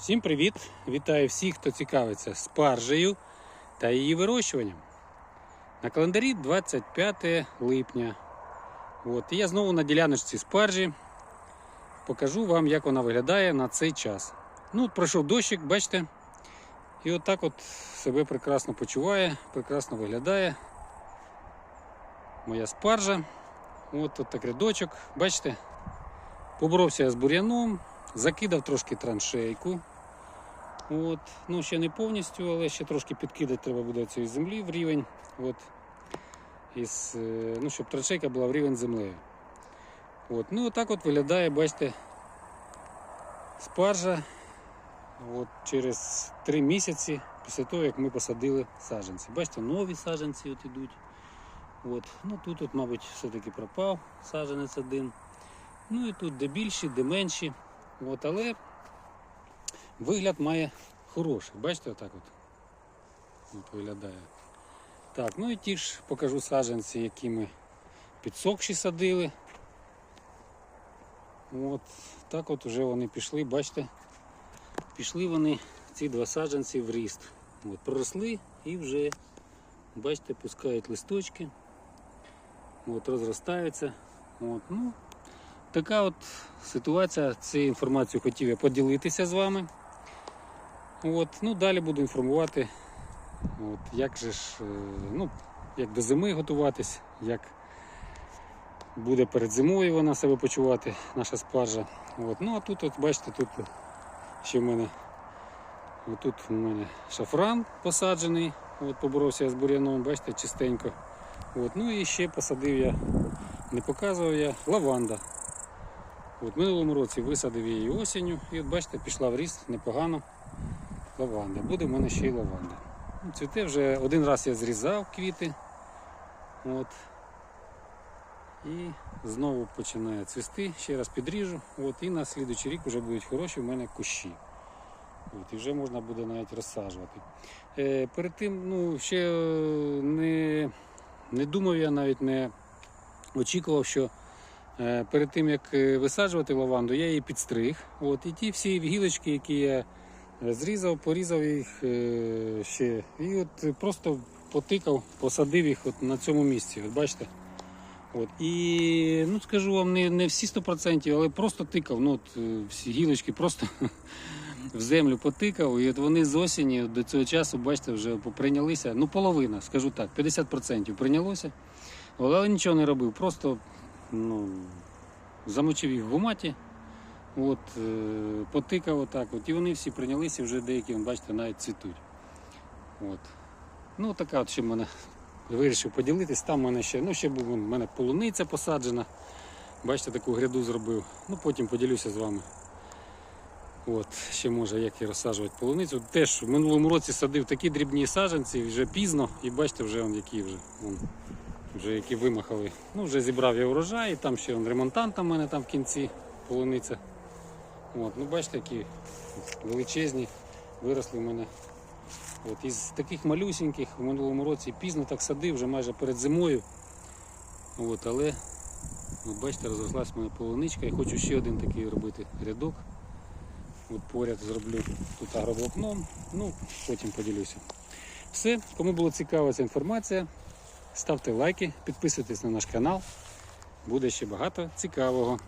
Всім привіт! Вітаю всіх, хто цікавиться спаржею та її вирощуванням. На календарі 25 липня. От, і я знову на діляночці спаржі. Покажу вам, як вона виглядає на цей час. Ну, пройшов дощик, бачите? І отак от себе прекрасно почуває, прекрасно виглядає. Моя спаржа. От тут так рядочок, бачите? Поборовся я з бур'яном, закидав трошки траншейку. От. Ну, ще не повністю, але ще трошки підкидати треба буде цієї землі в рівень. От. Із, е, ну, щоб траншейка була в рівень землею. От. Ну, отак от виглядає, бачите, спаржа от, через 3 місяці після того, як ми посадили саджанці. Бачите, нові саджанці от ідуть. От. Ну, тут, от, мабуть, все-таки пропав саджанець один. Ну і тут де більші, де менші. От, але вигляд має хороший. Бачите, отак от, виглядає. Так, ну і ті ж покажу саджанці, які ми підсохші садили. От так от вже вони пішли, бачите, пішли вони, ці два саджанці в ріст. От, проросли і вже, бачите, пускають листочки. От, розростаються. От, ну, така от ситуація. Цією інформацією хотів я поділитися з вами. От, ну, далі буду інформувати, от, як же ж, е, ну, як до зими готуватись, як буде перед зимою вона себе почувати, наша спаржа. От, ну а тут, от, бачите, тут ще в мене, тут у мене шафран посаджений, от, поборовся я з бур'яном, бачите, чистенько. От, ну і ще посадив я, не показував я, лаванда. От, минулому році висадив її осінню і от бачите, пішла в ріст непогано лаванда. Буде в мене ще й лаванда. Цвіте вже один раз я зрізав квіти. От. І знову починає цвісти, ще раз підріжу. От, і на слідуючий рік вже будуть хороші в мене кущі. От, і вже можна буде навіть розсаджувати. Е, перед тим ну, ще е, не, не думав я, навіть не очікував, що е, перед тим як е, висаджувати лаванду, я її підстриг. От, і ті всі гілочки, які я зрізав, порізав їх е, ще. І от просто потикав, посадив їх от на цьому місці. От бачите? От. І ну скажу вам, не, не всі 100%, але просто тикав. Ну, от, е, всі гілочки просто в землю потикав. І от вони з осені до цього часу, бачите, вже прийнялися. Ну, половина, скажу так, 50% прийнялося. Але нічого не робив. Просто ну, замочив їх в гуматі. От, е, потикав отак. От, і вони всі прийнялися, вже деякі, бачите, навіть цвітуть. От. Ну, така от ще мене вирішив поділитись. Там в мене ще, ну, ще був в мене полуниця посаджена. Бачите, таку гряду зробив. Ну, потім поділюся з вами. От, ще може, як і розсаджувати полуницю. Теж в минулому році садив такі дрібні саджанці, вже пізно, і бачите, вже вон, які вже, вон, вже які вимахали. Ну, вже зібрав я урожай, і там ще вон, ремонтант у мене там в кінці полуниця. От, ну бачите, які величезні виросли в мене. От, із таких малюсіньких в минулому році пізно так садив, вже майже перед зимою. От, але от бачите, розрослась моя полуничка. Я хочу ще один такий робити рядок. От поряд зроблю тут агроволокном, ну потім поділюся. Все, кому було цікава ця інформація, ставте лайки, підписуйтесь на наш канал. Буде ще багато цікавого.